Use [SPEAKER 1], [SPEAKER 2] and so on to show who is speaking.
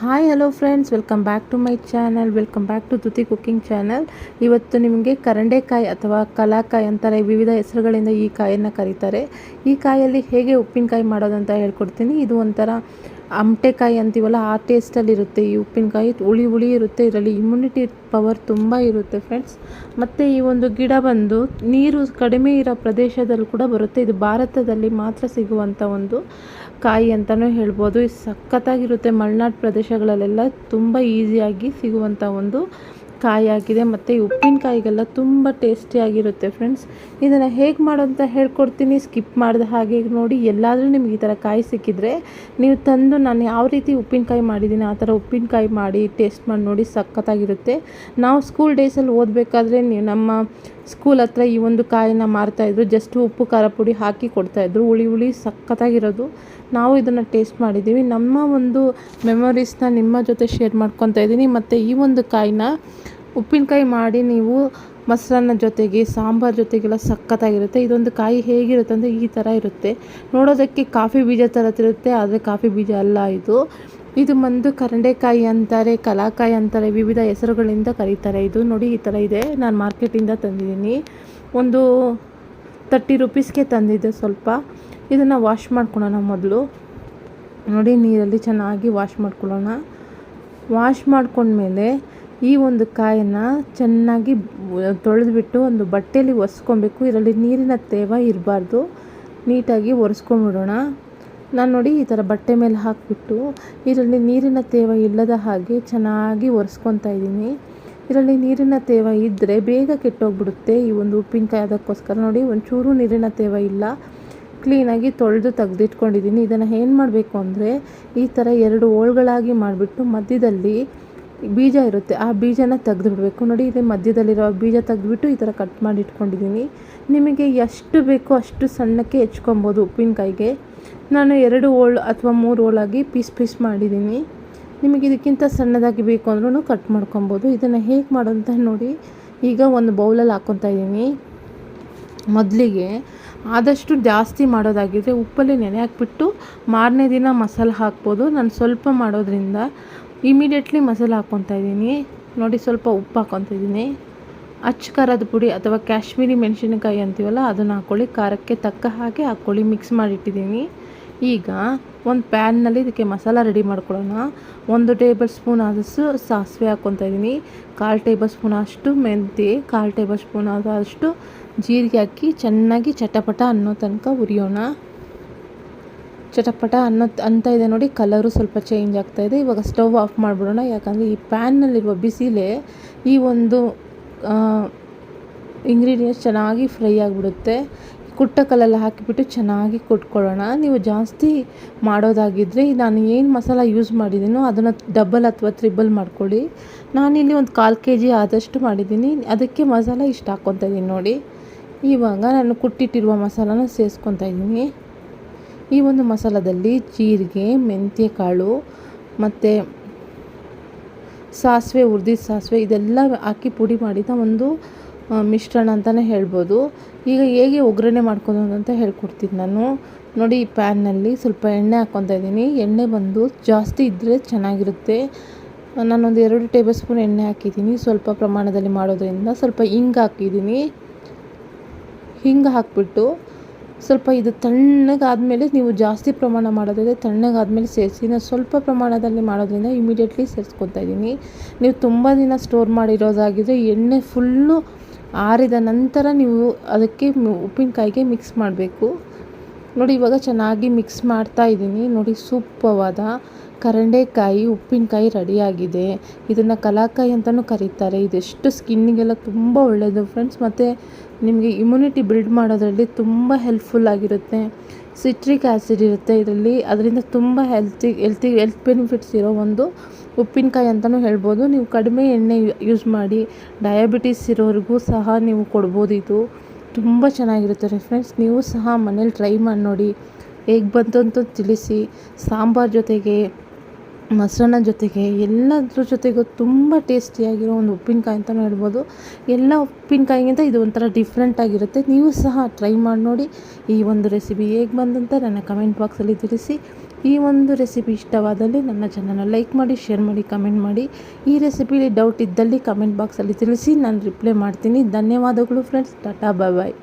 [SPEAKER 1] Hi hello friends welcome back to my channel welcome back to Tuti cooking channel ಇವತ್ತು ನಿಮಗೆ ಕರಂಡೆಕಾಯಿ ಅಥವಾ ಕಲಾಕಾಯಿ ಅಂತಾರೆ. ವಿವಿಧ ಹೆಸರುಗಳಿಂದ ಈ ಕಾಯನ್ನು ಕರೀತಾರೆ. ಈ ಕಾಯಲ್ಲಿ ಹೇಗೆ ಉಪ್ಪಿನಕಾಯಿ ಮಾಡೋದಂತ ಹೇಳ್ಕೊಡ್ತೀನಿ. ಇದು ಒಂಥರ ಅಮಟೆಕಾಯಿ ಅಂತೀವಲ್ಲ, ಆ ಟೇಸ್ಟಲ್ಲಿ ಇರುತ್ತೆ ಈ ಉಪ್ಪಿನಕಾಯಿ. ಹುಳಿ ಹುಳಿ ಇರುತ್ತೆ ಇದರಲ್ಲಿ. ಇಮ್ಯುನಿಟಿ ಪವರ್ ತುಂಬ ಇರುತ್ತೆ ಫ್ರೆಂಡ್ಸ್ ಮತ್ತು ಈ ಒಂದು ಗಿಡ ಬಂದು ನೀರು ಕಡಿಮೆ ಇರೋ ಪ್ರದೇಶದಲ್ಲಿ ಕೂಡ ಬರುತ್ತೆ. ಇದು ಭಾರತದಲ್ಲಿ ಮಾತ್ರ ಸಿಗುವಂಥ ಒಂದು ಕಾಯಿ ಅಂತಲೂ ಹೇಳ್ಬೋದು. ಇದು ಸಖತ್ತಾಗಿರುತ್ತೆ. ಮಲೆನಾಡು ಪ್ರದೇಶಗಳಲ್ಲೆಲ್ಲ ತುಂಬ ಈಸಿಯಾಗಿ ಸಿಗುವಂಥ ಒಂದು ಕಾಯಾಗಿದೆ ಮತ್ತು ಈ ಉಪ್ಪಿನಕಾಯಿಗೆಲ್ಲ ತುಂಬ ಟೇಸ್ಟಿಯಾಗಿರುತ್ತೆ ಫ್ರೆಂಡ್ಸ್. ಇದನ್ನು ಹೇಗೆ ಮಾಡೋಂತ ಹೇಳ್ಕೊಡ್ತೀನಿ. ಸ್ಕಿಪ್ ಮಾಡಿದ ಹಾಗೆ ನೋಡಿ, ಎಲ್ಲಾದರೂ ನಿಮ್ಗೆ ಈ ಥರ ಕಾಯಿ ಸಿಕ್ಕಿದ್ರೆ ನೀವು ತಂದು ನಾನು ಯಾವ ರೀತಿ ಉಪ್ಪಿನಕಾಯಿ ಮಾಡಿದ್ದೀನಿ, ಆ ಥರ ಉಪ್ಪಿನಕಾಯಿ ಮಾಡಿ ಟೇಸ್ಟ್ ಮಾಡಿ ನೋಡಿ ಸಖತ್ತಾಗಿರುತ್ತೆ. ನಾವು ಸ್ಕೂಲ್ ಡೇಸಲ್ಲಿ ಓದಬೇಕಾದ್ರೆ ನೀವು ನಮ್ಮ ಸ್ಕೂಲ್ ಹತ್ರ ಈ ಒಂದು ಕಾಯಿನ ಮಾರ್ತಾಯಿದ್ರು ಜಸ್ಟ್ ಉಪ್ಪು, ಖಾರ ಪುಡಿ ಹಾಕಿ ಕೊಡ್ತಾಯಿದ್ರು ಹುಳಿ ಹುಳಿ ಸಖತ್ತಾಗಿರೋದು. ನಾವು ಇದನ್ನು ಟೇಸ್ಟ್ ಮಾಡಿದ್ದೀವಿ. ನಮ್ಮ ಒಂದು ಮೆಮೊರೀಸ್ನ ನಿಮ್ಮ ಜೊತೆ ಶೇರ್ ಮಾಡ್ಕೊತಾ ಇದ್ದೀನಿ. ಮತ್ತು ಈ ಒಂದು ಕಾಯಿನ ಉಪ್ಪಿನಕಾಯಿ ಮಾಡಿ ನೀವು ಮೊಸರನ್ನ ಜೊತೆಗೆ, ಸಾಂಬಾರ್ ಜೊತೆಗೆಲ್ಲ ಸಖತ್ತಾಗಿರುತ್ತೆ. ಇದೊಂದು ಕಾಯಿ ಹೇಗಿರುತ್ತೆ ಅಂದರೆ ಈ ಥರ ಇರುತ್ತೆ. ನೋಡೋದಕ್ಕೆ ಕಾಫಿ ಬೀಜ ಥರ ಇರುತ್ತೆ, ಆದರೆ ಕಾಫಿ ಬೀಜ ಅಲ್ಲ ಇದು. ಇದು ಬಂದು ಕರಂಡೆಕಾಯಿ ಅಂತಾರೆ, ಕಲಾಕಾಯಿ ಅಂತಾರೆ, ವಿವಿಧ ಹೆಸರುಗಳಿಂದ ಕರೀತಾರೆ. ಇದು ನೋಡಿ ಈ ಥರ ಇದೆ. ನಾನು ಮಾರ್ಕೆಟಿಂದ ತಂದಿದ್ದೀನಿ. ಒಂದು ತರ್ಟಿ ರುಪೀಸ್ಗೆ ತಂದಿದ್ದೆ ಸ್ವಲ್ಪ. ಇದನ್ನು ವಾಶ್ ಮಾಡ್ಕೊಳ್ಳೋಣ ಮೊದಲು. ನೋಡಿ ನೀರಲ್ಲಿ ಚೆನ್ನಾಗಿ ವಾಶ್ ಮಾಡ್ಕೊಳ್ಳೋಣ. ವಾಶ್ ಮಾಡ್ಕೊಂಡ್ಮೇಲೆ ಈ ಒಂದು ಕಾಯನ್ನು ಚೆನ್ನಾಗಿ ತೊಳೆದ್ಬಿಟ್ಟು ಒಂದು ಬಟ್ಟೆಯಲ್ಲಿ ಒರೆಸ್ಕೊಬೇಕು. ಇದರಲ್ಲಿ ನೀರಿನ ತೇವ ಇರಬಾರ್ದು. ನೀಟಾಗಿ ಒರೆಸ್ಕೊಂಬಿಡೋಣ. ನಾನು ನೋಡಿ ಈ ಥರ ಬಟ್ಟೆ ಮೇಲೆ ಹಾಕಿಬಿಟ್ಟು ಇದರಲ್ಲಿ ನೀರಿನ ತೇವ ಇಲ್ಲದ ಹಾಗೆ ಚೆನ್ನಾಗಿ ಒರೆಸ್ಕೊತಾ ಇದ್ದೀನಿ. ಇದರಲ್ಲಿ ನೀರಿನ ತೇವ ಇದ್ದರೆ ಬೇಗ ಕೆಟ್ಟೋಗ್ಬಿಡುತ್ತೆ ಈ ಒಂದು ಉಪ್ಪಿನಕಾಯಿ ಅದಕ್ಕೋಸ್ಕರ. ನೋಡಿ ಒಂಚೂರು ನೀರಿನ ತೇವ ಇಲ್ಲ. ಕ್ಲೀನಾಗಿ ತೊಳೆದು ತೆಗೆದಿಟ್ಕೊಂಡಿದ್ದೀನಿ. ಇದನ್ನು ಏನು ಮಾಡಬೇಕು ಅಂದರೆ ಈ ಥರ ಎರಡು ಹೋಳ್ಗಳಾಗಿ ಮಾಡಿಬಿಟ್ಟು ಮಧ್ಯದಲ್ಲಿ ಬೀಜ ಇರುತ್ತೆ, ಆ ಬೀಜನ ತೆಗೆದುಬಿಡ್ಬೇಕು. ನೋಡಿ, ಇದೆ ಮಧ್ಯದಲ್ಲಿರೋ ಬೀಜ ತೆಗೆದುಬಿಟ್ಟು ಈ ಥರ ಕಟ್ ಮಾಡಿ ಇಟ್ಕೊಂಡಿದ್ದೀನಿ. ನಿಮಗೆ ಎಷ್ಟು ಬೇಕೋ ಅಷ್ಟು ಸಣ್ಣಕ್ಕೆ ಹೆಚ್ಕೊಬೋದು ಉಪ್ಪಿನಕಾಯಿಗೆ. ನಾನು ಎರಡು ಓಳು ಅಥವಾ ಮೂರು ಓಳಾಗಿ ಪೀಸ್ ಪೀಸ್ ಮಾಡಿದ್ದೀನಿ. ನಿಮಗೆ ಇದಕ್ಕಿಂತ ಸಣ್ಣದಾಗಿ ಬೇಕು ಅಂದ್ರೂ ಕಟ್ ಮಾಡ್ಕೊಬೋದು. ಇದನ್ನು ಹೇಗೆ ಮಾಡೋಂತ ನೋಡಿ, ಈಗ ಒಂದು ಬೌಲಲ್ಲಿ ಹಾಕ್ಕೊತಾ ಇದ್ದೀನಿ. ಮೊದಲಿಗೆ ಆದಷ್ಟು ಜಾಸ್ತಿ ಮಾಡೋದಾಗಿದ್ದರೆ ಉಪ್ಪಲ್ಲಿ ನೆನೆ ಹಾಕ್ಬಿಟ್ಟು ಮಾರನೇ ದಿನ ಮಸಾಲೆ ಹಾಕ್ಬೋದು. ನಾನು ಸ್ವಲ್ಪ ಮಾಡೋದ್ರಿಂದ ಇಮಿಡಿಯೇಟ್ಲಿ ಮಸಾಲ ಹಾಕ್ಕೊತಾ ಇದ್ದೀನಿ. ನೋಡಿ ಸ್ವಲ್ಪ ಉಪ್ಪು ಹಾಕ್ಕೊತಾ ಇದ್ದೀನಿ. ಅಚ್ಚ ಖಾರದ ಪುಡಿ ಅಥವಾ ಕಾಶ್ಮೀರಿ ಮೆಣಸಿನಕಾಯಿ ಅಂತೀವಲ್ಲ, ಅದನ್ನು ಹಾಕ್ಕೊಳ್ಳಿ ಖಾರಕ್ಕೆ ತಕ್ಕ ಹಾಗೆ ಹಾಕ್ಕೊಳ್ಳಿ ಮಿಕ್ಸ್ ಮಾಡಿಟ್ಟಿದ್ದೀನಿ. ಈಗ ಒಂದು ಪ್ಯಾನ್ನಲ್ಲಿ ಇದಕ್ಕೆ ಮಸಾಲ ರೆಡಿ ಮಾಡ್ಕೊಳ್ಳೋಣ. ಒಂದು ಟೇಬಲ್ ಸ್ಪೂನ್ ಆದಷ್ಟು ಸಾಸಿವೆ ಹಾಕ್ಕೊತಾ ಇದ್ದೀನಿ. ಕಾಲು ಟೇಬಲ್ ಸ್ಪೂನ್ ಅಷ್ಟು ಮೆಂತ್ಯ, ಕಾಲು ಟೇಬಲ್ ಸ್ಪೂನ್ ಆದಷ್ಟು ಜೀರಿಗೆ ಹಾಕಿ ಚೆನ್ನಾಗಿ ಚಟಪಟ ಅನ್ನೋ ತನಕ ಉರಿಯೋಣ ಚಟಪಟ ಅನ್ನೋ, ಅಂತ ಇದೆ ನೋಡಿ. ಕಲರು ಸ್ವಲ್ಪ ಚೇಂಜ್ ಆಗ್ತಾ ಇದೆ. ಇವಾಗ ಸ್ಟವ್ ಆಫ್ ಮಾಡಿಬಿಡೋಣ. ಯಾಕಂದರೆ ಈ ಪ್ಯಾನ್ನಲ್ಲಿರುವ ಬಿಸಿಲೇ ಈ ಒಂದು ಇಂಗ್ರೀಡಿಯೆಂಟ್ಸ್ ಚೆನ್ನಾಗಿ ಫ್ರೈ ಆಗಿಬಿಡುತ್ತೆ. ಕುಟ್ಟ ಕಲ್ಲೆಲ್ಲ ಹಾಕಿಬಿಟ್ಟು ಚೆನ್ನಾಗಿ ಕುಟ್ಕೊಳ್ಳೋಣ. ನೀವು ಜಾಸ್ತಿ ಮಾಡೋದಾಗಿದ್ದರೆ ನಾನು ಏನು ಮಸಾಲ ಯೂಸ್ ಮಾಡಿದ್ದೀನೋ ಅದನ್ನು ಡಬಲ್ ಅಥವಾ ತ್ರಿಬಲ್ ಮಾಡ್ಕೊಳ್ಳಿ. ನಾನಿಲ್ಲಿ ಒಂದು ಕಾಲು ಕೆ ಜಿ ಆದಷ್ಟು ಮಾಡಿದ್ದೀನಿ. ಅದಕ್ಕೆ ಮಸಾಲ ಇಷ್ಟು ಹಾಕ್ಕೊತಾ ಇದ್ದೀನಿ ನೋಡಿ. ಇವಾಗ ನಾನು ಕುಟ್ಟಿಟ್ಟಿರುವ ಮಸಾಲಾನ ಸೇರಿಸ್ಕೊತಾ ಇದ್ದೀನಿ ಈ ಒಂದು ಮಸಾಲದಲ್ಲಿ ಜೀರಿಗೆ ಮೆಂತ್ಯ ಕಾಳು ಮತ್ತು ಸಾಸಿವೆ, ಉರಿದ ಸಾಸಿವೆ ಇದೆಲ್ಲ ಹಾಕಿ ಪುಡಿ ಮಾಡಿದ ಒಂದು ಮಿಶ್ರಣ ಅಂತಲೇ ಹೇಳ್ಬೋದು. ಈಗ ಹೇಗೆ ಒಗ್ಗರಣೆ ಮಾಡ್ಕೊಳೋದು ಅಂತ ಹೇಳ್ಕೊಡ್ತೀನಿ ನಾನು. ನೋಡಿ, ಈ ಪ್ಯಾನ್ನಲ್ಲಿ ಸ್ವಲ್ಪ ಎಣ್ಣೆ ಹಾಕ್ಕೊತಾ ಇದ್ದೀನಿ. ಎಣ್ಣೆ ಬಂದು ಜಾಸ್ತಿ ಇದ್ದರೆ ಚೆನ್ನಾಗಿರುತ್ತೆ. ನಾನೊಂದು ಎರಡು ಟೇಬಲ್ ಸ್ಪೂನ್ ಎಣ್ಣೆ ಹಾಕಿದ್ದೀನಿ. ಸ್ವಲ್ಪ ಪ್ರಮಾಣದಲ್ಲಿ ಮಾಡೋದ್ರಿಂದ ಸ್ವಲ್ಪ ಹಿಂಗೆ ಹಾಕಿದ್ದೀನಿ. ಹಿಂಗೆ ಹಾಕ್ಬಿಟ್ಟು ಸ್ವಲ್ಪ ಇದು ತಣ್ಣಗಾದಮೇಲೆ ನೀವು ಜಾಸ್ತಿ ಪ್ರಮಾಣ ಮಾಡೋದಾದರೆ ತಣ್ಣಗಾದಮೇಲೆ ಸೇರಿಸಿ ನಾನು ಸ್ವಲ್ಪ ಪ್ರಮಾಣದಲ್ಲಿ ಮಾಡೋದ್ರಿಂದ ಇಮಿಡಿಯೇಟ್ಲಿ ಸೇರಿಸ್ಕೊತಾ ಇದ್ದೀನಿ. ನೀವು ತುಂಬ ದಿನ ಸ್ಟೋರ್ ಮಾಡಿರೋದಾಗಿದ್ದರೆ ಎಣ್ಣೆ ಫುಲ್ಲು ಆರಿದ ನಂತರ ನೀವು ಅದಕ್ಕೆ ಉಪ್ಪಿನಕಾಯಿಗೆ ಮಿಕ್ಸ್ ಮಾಡಬೇಕು. ನೋಡಿ ಇವಾಗ ಚೆನ್ನಾಗಿ ಮಿಕ್ಸ್ ಮಾಡ್ತಾ ಇದ್ದೀನಿ. ನೋಡಿ ಸೂಪವಾದ ಕರಂಡೆಕಾಯಿ, ಉಪ್ಪಿನಕಾಯಿ ರೆಡಿಯಾಗಿದೆ. ಇದನ್ನು ಕಲಾಕಾಯಿ ಅಂತಲೂ ಕರೀತಾರೆ. ಇದೆಷ್ಟು ಸ್ಕಿನ್ನಿಗೆಲ್ಲ ತುಂಬ ಒಳ್ಳೆಯದು ಫ್ರೆಂಡ್ಸ್ ಮತ್ತು ನಿಮಗೆ ಇಮ್ಯುನಿಟಿ ಬಿಲ್ಡ್ ಮಾಡೋದರಲ್ಲಿ ತುಂಬ ಹೆಲ್ಪ್ಫುಲ್ ಆಗಿರುತ್ತೆ. ಸಿಟ್ರಿಕ್ ಆ್ಯಸಿಡ್ ಇರುತ್ತೆ ಇದರಲ್ಲಿ. ಅದರಿಂದ ತುಂಬ ಹೆಲ್ತಿ ಹೆಲ್ತಿ ಹೆಲ್ತ್ ಬೆನಿಫಿಟ್ಸ್ ಇರೋ ಒಂದು ಉಪ್ಪಿನಕಾಯಿ ಅಂತಲೂ ಹೇಳ್ಬೋದು. ನೀವು ಕಡಿಮೆ ಎಣ್ಣೆ ಯೂಸ್ ಮಾಡಿ ಡಯಾಬಿಟೀಸ್ ಇರೋರಿಗೂ ಸಹ ನೀವು ಕೊಡ್ಬೋದು ಇದು. ತುಂಬ ಚೆನ್ನಾಗಿರುತ್ತೆ ಫ್ರೆಂಡ್ಸ್ ನೀವು ಸಹ ಮನೇಲಿ ಟ್ರೈ ಮಾಡಿ ನೋಡಿ. ಹೇಗೆ ಬಂತು ಅಂತ ತಿಳಿಸಿ. ಸಾಂಬಾರ್ ಜೊತೆಗೆ ಮೊಸರನ್ನ ಜೊತೆಗೆ ಎಲ್ಲದ್ರ ಜೊತೆಗೂ ತುಂಬ ಟೇಸ್ಟಿಯಾಗಿರೋ ಒಂದು ಉಪ್ಪಿನಕಾಯಿ ಅಂತಲೂ ಹೇಳ್ಬೋದು. ಎಲ್ಲ ಉಪ್ಪಿನಕಾಯಿಗಿಂತ ಇದು ಒಂಥರ ಡಿಫ್ರೆಂಟ್ ಆಗಿರುತ್ತೆ. ನೀವು ಸಹ ಟ್ರೈ ಮಾಡಿ ನೋಡಿ ಈ ಒಂದು ರೆಸಿಪಿ ಹೇಗೆ ಬಂದಂತ ನನ್ನ ಕಮೆಂಟ್ ಬಾಕ್ಸಲ್ಲಿ ತಿಳಿಸಿ. ಈ ಒಂದು ರೆಸಿಪಿ ಇಷ್ಟವಾದಲ್ಲಿ ನನ್ನ ಚಾನಲ್ನ ಲೈಕ್ ಮಾಡಿ ಶೇರ್ ಮಾಡಿ ಕಮೆಂಟ್ ಮಾಡಿ. ಈ ರೆಸಿಪಿಲಿ ಡೌಟ್ ಇದ್ದಲ್ಲಿ ಕಮೆಂಟ್ ಬಾಕ್ಸಲ್ಲಿ ತಿಳಿಸಿ, ನಾನು ರಿಪ್ಲೈ ಮಾಡ್ತೀನಿ. ಧನ್ಯವಾದಗಳು ಫ್ರೆಂಡ್ಸ್ ಟಾಟಾ ಬಾಯ್ ಬಾಯ್